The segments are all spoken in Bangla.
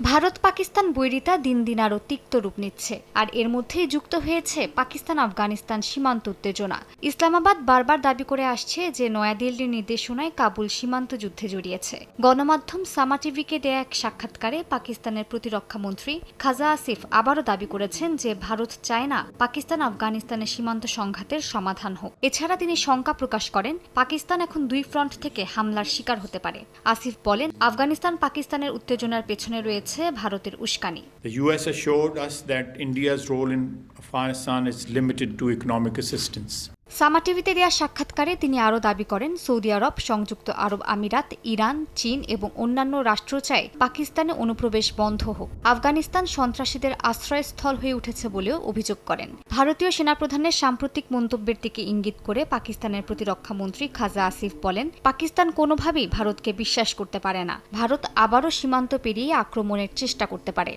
ভারত পাকিস্তান বৈরিতা দিন দিন আরও তিক্ত রূপ নিচ্ছে, আর এর মধ্যেই যুক্ত হয়েছে পাকিস্তান আফগানিস্তান সীমান্ত উত্তেজনা। ইসলামাবাদ বারবার দাবি করে আসছে যে নয়াদিল্লির নির্দেশনায় কাবুল সীমান্ত যুদ্ধে জড়িয়েছে। গণমাধ্যম সামা টিভিকে দেয়া এক সাক্ষাৎকারে পাকিস্তানের প্রতিরক্ষা মন্ত্রী খাজা আসিফ আবারও দাবি করেছেন যে ভারত চায় না পাকিস্তান আফগানিস্তানের সীমান্ত সংঘাতের সমাধান হোক। এছাড়া তিনি শঙ্কা প্রকাশ করেন, পাকিস্তান এখন দুই ফ্রন্ট থেকে হামলার শিকার হতে পারে। আসিফ বলেন, আফগানিস্তান পাকিস্তানের উত্তেজনার পেছনে রয়েছে ভারতের উস্কানি The US assured us that India's role in Afghanistan is limited to economic assistance. সামা টিভিতে দেওয়া সাক্ষাৎকারে তিনি আরও দাবি করেন, সৌদি আরব, সংযুক্ত আরব আমিরাত, ইরান, চীন এবং অন্যান্য রাষ্ট্র চায় পাকিস্তানে অনুপ্রবেশ বন্ধ হোক। আফগানিস্তান সন্ত্রাসীদের আশ্রয়স্থল হয়ে উঠেছে বলেও অভিযোগ করেন। ভারতীয় সেনাপ্রধানের সাম্প্রতিক মন্তব্যের দিকে ইঙ্গিত করে পাকিস্তানের প্রতিরক্ষা মন্ত্রী খাজা আসিফ বলেন, পাকিস্তান কোনোভাবেই ভারতকে বিশ্বাস করতে পারে না। ভারত আবারও সীমান্ত পেরিয়ে আক্রমণের চেষ্টা করতে পারে।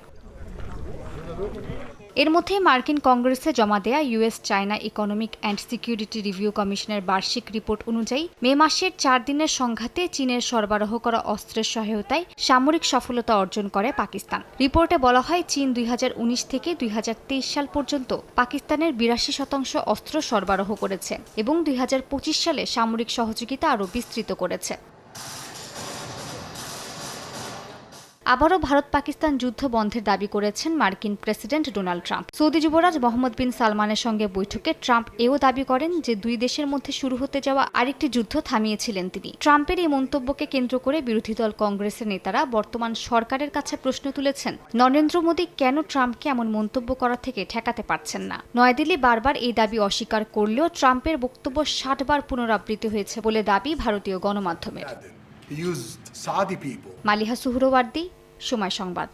এর মধ্যে মার্কিন কংগ্রেসে জমা দেয়া US China economic and security review কমিশনের বার্ষিক রিপোর্ট অনুযায়ী মে মাসের চার দিনের সংঘাতে চীনের সরবরাহ করা অস্ত্রের সহায়তায় সামরিক সফলতা অর্জন করে পাকিস্তান। রিপোর্টে বলা হয়, চীন দুই হাজার উনিশ থেকে দুই হাজার তেইশ সাল পর্যন্ত পাকিস্তানের বিরাশি শতাংশ অস্ত্র সরবরাহ করেছে এবং দুই হাজার পঁচিশ সালে সামরিক সহযোগিতা আরও বিস্তৃত করেছে। আবারও ভারত পাকিস্তান যুদ্ধ বন্ধের দাবি করেছেন মার্কিন প্রেসিডেন্ট ডোনাল্ড ট্রাম্প। সৌদি যুবরাজ মোহাম্মদ বিন সালমানের সঙ্গে বৈঠকে ট্রাম্প এও দাবি করেন যে দুই দেশের মধ্যে শুরু হতে যাওয়া আরেকটি যুদ্ধ থামিয়েছিলেন তিনি। ট্রাম্পের এই মন্তব্যকে কেন্দ্র করে বিরোধী দল কংগ্রেসের নেতারা বর্তমান সরকারের কাছে প্রশ্ন তুলেছেন, নরেন্দ্র মোদী কেন ট্রাম্পকে এমন মন্তব্য করা থেকে ঠেকাতে পারছেন না? নয়াদিল্লি বারবার এই দাবি অস্বীকার করলেও ট্রাম্পের বক্তব্য ষাটবার পুনরাবৃত্তি হয়েছে বলে দাবি ভারতীয় গণমাধ্যমের। Used Saudi people. Maliha Suhrawardy সময় সংবাদ।